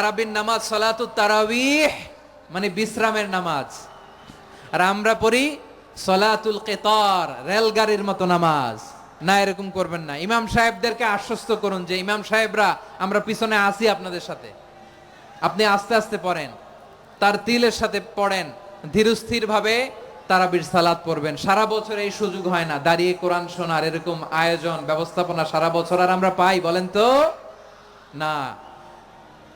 তারাবির নামাজ সলাতু তারাবিহ মানে বিশ্রামের নামাজ। আর আমরা পড়ি সলাতুল কেতর, রেলগাড়ির মতো নামাজ। না, এরকম করবেন না। ইমাম সাহেবদেরকে আশ্বস্ত করুন যে, ইমাম সাহেবরা, আমরা পিছনে আসি আপনাদের সাথে। আপনি আস্তে আস্তে পড়েন। তার তিলের সাথে পড়েন। ধীরস্থির ভাবে তারাবির সালাত পড়বেন। সারা বছর এই সুযোগ হয় না। দাঁড়িয়ে কোরআন শোনার এরকম আয়োজন, ব্যবস্থাপনা সারা বছর আর আমরা পাই, বলেন তো? না।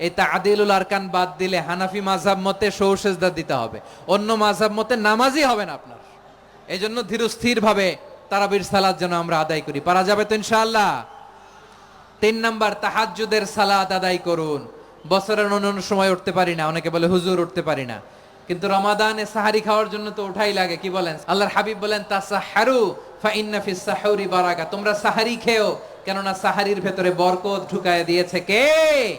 এই তাদিলুল আরকান বাদ দিলে হানাফি মাঝাব মতে সৌ সেজদা দিতে হবে। অন্য মাঝাব মতে নামাজই হবে না আপনার। এই জন্য ধীরস্থির ভাবে তারাবির সালাদ যেন আমরা আদায় করি। পারা যাবে তো ইনশাআল্লাহ? তিন নাম্বার, তাহাজ্জুদের সালাদ আদায় করুন। বছরের অন্য সময় উঠতে পারি না। অনেকে বলে হুজুর উঠতে পারি না। কিন্তু রমাদানে সাহারি খাওয়ার জন্য তো ওঠাই লাগে। কি বলেন? আল্লাহর হাবিব বলেন, তাসাহারু ফা ইন্না ফিস সাহুরি বারাকা। তোমরা সাহারি খেও। কেননা সাহারির ভেতরে বরকত ঢুকায় দিয়েছে কে?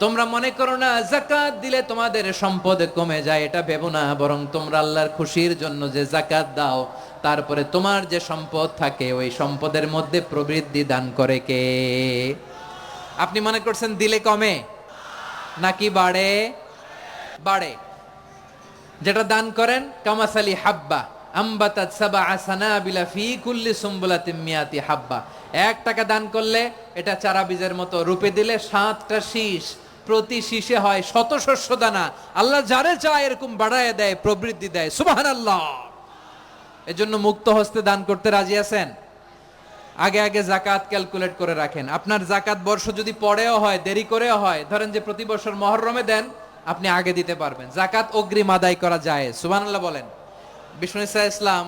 তোমরা মনে করো না জাকাত দিলে তোমাদের সম্পদ কমে যায়, এটা ভেবো না, বরং তোমরা আল্লাহর খুশির জন্য যে জাকাত দাও, তারপরে তোমার যে সম্পদ থাকে, ওই সম্পদের মধ্যে প্রবৃদ্ধি দান করে কে? আপনি মনে করছেন দিলে কমে? নাকি বাড়ে? বাড়ে। যেটা দান করেন, কামাসালি হাব্বা। আম্বাতাত সাবা আসানাবিলা ফি কুল্লি সুম্বুলাতিম মিয়াতি হাব্বা। এক টাকা দান করলে এটা চারা বীজের মতো রূপে দিলে সাতটা শীষ। প্রতি শীষে হয় শত শস্য দানা। আল্লাহ যারে চায় এরকম বাড়ায় দেয়, প্রবৃদ্ধি দেয়। সুবহানাল্লাহ। এজন্য মুক্ত হস্তে দান করতে রাজি আছেন? আগে আগে জাকাত ক্যালকুলেট করে রাখেন। আপনার জাকাত বর্ষ যদি পরেও হয়, দেরি করেও হয়, ধরেন যে প্রতি বছর মহরমে দেন, আপনি আগে দিতে পারবেন। জাকাত অগ্রিম আদায় করা যায়। সুবহানাল্লাহ বলেন। বিষ্ণু ইসা ইসলাম,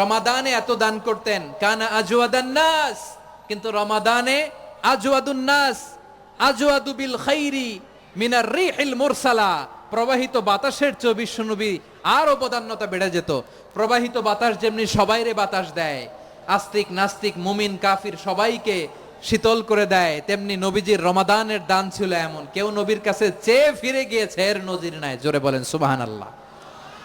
রমাদানে এত দান করতেন, কানা আজওয়াদান নাস, কিন্তু রমাদানে আজওয়াদুন নাস, আজওয়াদু বিল খাইরি মিনার রিহিল মুরসালা, প্রবাহিত বাতাসের চেয়ে বিশ্বনবী আরও বদান্যতা বেড়ে যেত। প্রবাহিত বাতাস যেমনি সবাইরে বাতাস দেয়, আস্তিক নাস্তিক, মুমিন, কাফির সবাইকে শীতল করে দেয়, তেমনি নবীজির রমাদানের দান ছিল এমন। কেউ নবীর কাছে চেয়ে ফিরে গিয়েছে, এর নজির নাই। জোরে বলেন, সুবহানাল্লাহ।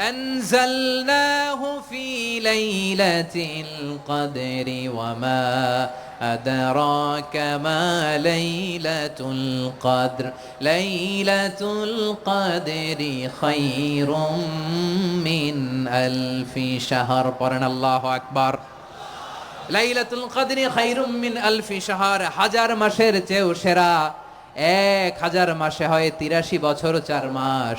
أنزلناه في ليلة القدر وما أدراك ما ليلة القدر ليلة القدر خير من ألف شهر قرن الله أكبر লাইলাতুল কদরি খাইরুম মিন আলফি শাহর হাজার মাসের চেয়েও সেরা এক হাজার মাসে হয় তিরাশি বছর চার মাস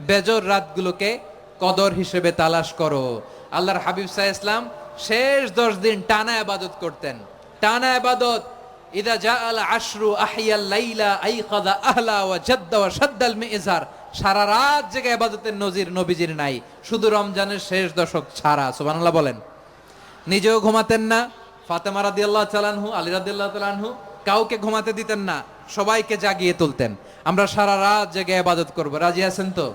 বেজর রাতগুলোকে কদর হিসেবে তালাশ করো। আল্লাহর হাবিব সাহ ইসলাম শেষ দশ দিন টানা আবাদত করতেন। টানা আবাদত ওয়া শাদ্দাল মিজার। সারা রাত নজির নবীজির নাই। শুধু রমজানের শেষ দশক বলেন। নিজেও ঘুমাতেন না। কাউকে ঘুমাতে দিতেন না, সবাইকে জাগিয়ে তুলতেন। আমরা সারা রাত জেগে ইবাদত করব। রাজি আছেন তো?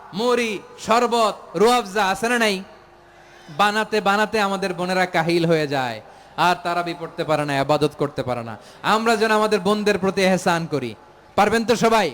মুড়ি, শরবত রুয়াবজা আছে না নাই? বানাতে বানাতে আমাদের বোনেরা কাহিল হয়ে যায়। আর তারা পড়তে পারে না, আবাদত করতে পারে না। আমরা যেন আমাদের বোনদের প্রতি এহসান করি। পারবেন তো সবাই?